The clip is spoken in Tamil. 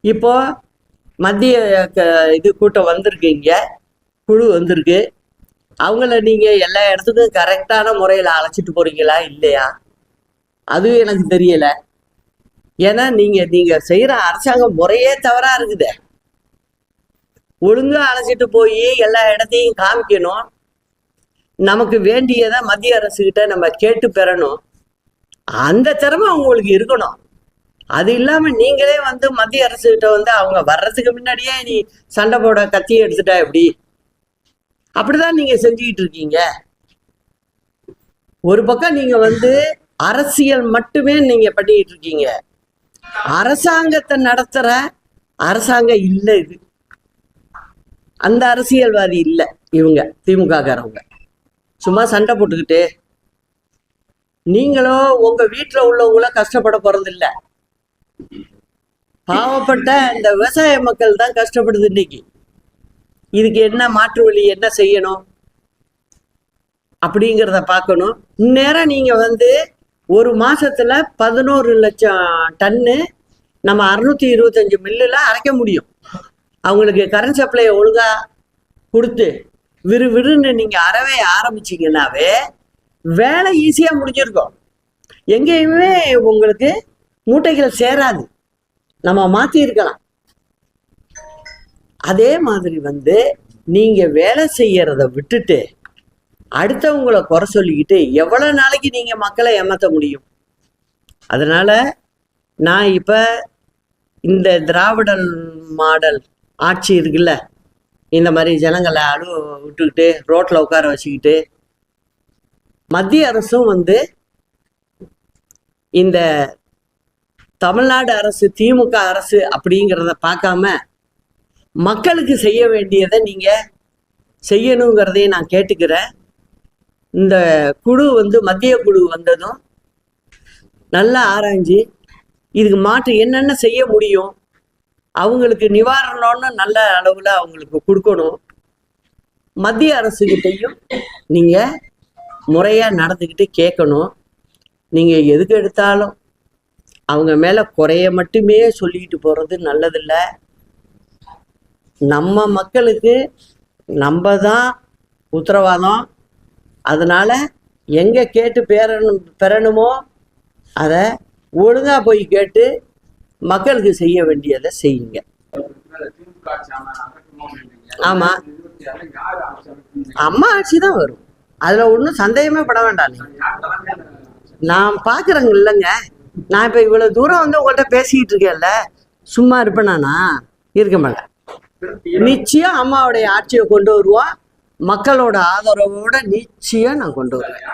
இப்போ மத்திய க- இது கூட்டம் வந்திருக்கீங்க குழு வந்திருக்கு. அவங்கள நீங்கள் எல்லா இடத்துக்கும் கரெக்டான முறையில் அழைச்சிட்டு போறீங்களா? இல்லையா? அதுவும் எனக்கு தெரியல. ஏன்னா நீங்கள் நீங்கள் செய்கிற அரசாங்க முறையே தவறாக இருக்குது. ஒழுங்கா அழைச்சிட்டு போய் எல்லா இடத்தையும் காமிக்கணும். நமக்கு வேண்டியதை மத்திய அரசுக்கிட்ட நம்ம கேட்டு பெறணும். அந்த திறமை உங்களுக்கு இருக்கணும். அது இல்லாம நீங்களே வந்து மத்திய அரசுகிட்ட வந்து அவங்க வர்றதுக்கு முன்னாடியே நீ சண்டை போட கத்தியை எடுத்துட்டா எப்படி? அப்படிதான் நீங்க செஞ்சுக்கிட்டு இருக்கீங்க. ஒரு பக்கம் நீங்க வந்து அரசியல் மட்டுமே நீங்க பண்ணிக்கிட்டு இருக்கீங்க. அரசாங்கத்தை நடத்துற அரசாங்கம் இல்லை இது. அந்த அரசியல்வாதி இல்லை இவங்க திமுககாரவங்க. சும்மா சண்டை போட்டுக்கிட்டு நீங்களோ உங்க வீட்டில் உள்ளவங்கள கஷ்டப்பட போறதில்லை. பாவப்பட்ட இந்த விவசாய மக்கள் தான் கஷ்டப்படுது இன்னைக்கு. இதுக்கு என்ன மாற்று வழி என்ன செய்யணும்? அப்படிங்கிறத பார்க்கணும். இந்நேரம் நீங்க வந்து ஒரு மாசத்துல பதினோரு லட்சம் டன்னு நம்ம அறுநூத்தி இருபத்தஞ்சு மில்லுல அரைக்க முடியும். அவங்களுக்கு கரண்ட் சப்ளையை ஒழுங்கா கொடுத்து விறு விறுன்னு நீங்க அறவே ஆரம்பிச்சீங்கன்னாவே வேலை ஈஸியாக முடிஞ்சிருக்கும். எங்கேயுமே உங்களுக்கு மூட்டைகள் சேராது. நம்ம மாத்தி இருக்கலாம் அதே மாதிரி வந்து நீங்க வேலை செய்யறத விட்டுட்டு அடுத்தவங்கள குறை சொல்லிக்கிட்டு எவ்வளோ நாளைக்கு நீங்க மக்களை ஏமாத்த முடியும்? அதனால நான் இப்ப இந்த திராவிடன் மாடல் ஆட்சி இருக்குல்ல இந்த மாதிரி ஜனங்களை அழு விட்டுக்கிட்டு ரோட்ல உட்கார வச்சுக்கிட்டு மத்திய அரசும் வந்து இந்த தமிழ்நாடு அரசு திமுக அரசு அப்படிங்கிறத பார்க்காம மக்களுக்கு செய்ய வேண்டியதை நீங்கள் செய்யணுங்கிறதையும் நான் கேட்டுக்கிறேன். இந்த குழு வந்து மத்திய குழு வந்ததும் நல்லா ஆராய்ஞ்சு இதுக்கு மாற்று என்னென்ன செய்ய முடியும் அவங்களுக்கு நிவாரணம்னு நல்ல அளவில் அவங்களுக்கு கொடுக்கணும். மத்திய அரசுகிட்டையும் நீங்கள் முறையாக நடந்துக்கிட்டு கேட்கணும். நீங்கள் எதுக்கு எடுத்தாலும் அவங்க மேலே குறைய மட்டுமே சொல்லிக்கிட்டு போகிறது நல்லதில்ல. நம்ம மக்களுக்கு நம்ம தான் உத்தரவாதம். அதனால் எங்கே கேட்டு பெறணும் பெறணுமோ அதை ஒழுங்காக போய் கேட்டு மக்களுக்கு செய்ய வேண்டியதை செய்யுங்க. ஆமாம் அம்மா ஆட்சி தான் வரும். அதில் ஒன்றும் சந்தேகமே பட வேண்டாம் நான் பார்க்குறேங்க இல்லைங்க. நான் இப்போ இவ்வளோ தூரம் வந்து உங்கள்கிட்ட பேசிக்கிட்டு இருக்கேன்ல சும்மா இருப்பேனானா இருக்க மாட்டேன். நிச்சயம் அம்மாவுடைய ஆட்சியை கொண்டு வருவோம் மக்களோட ஆதரவோட நிச்சயம் நான் கொண்டு வருவேன்.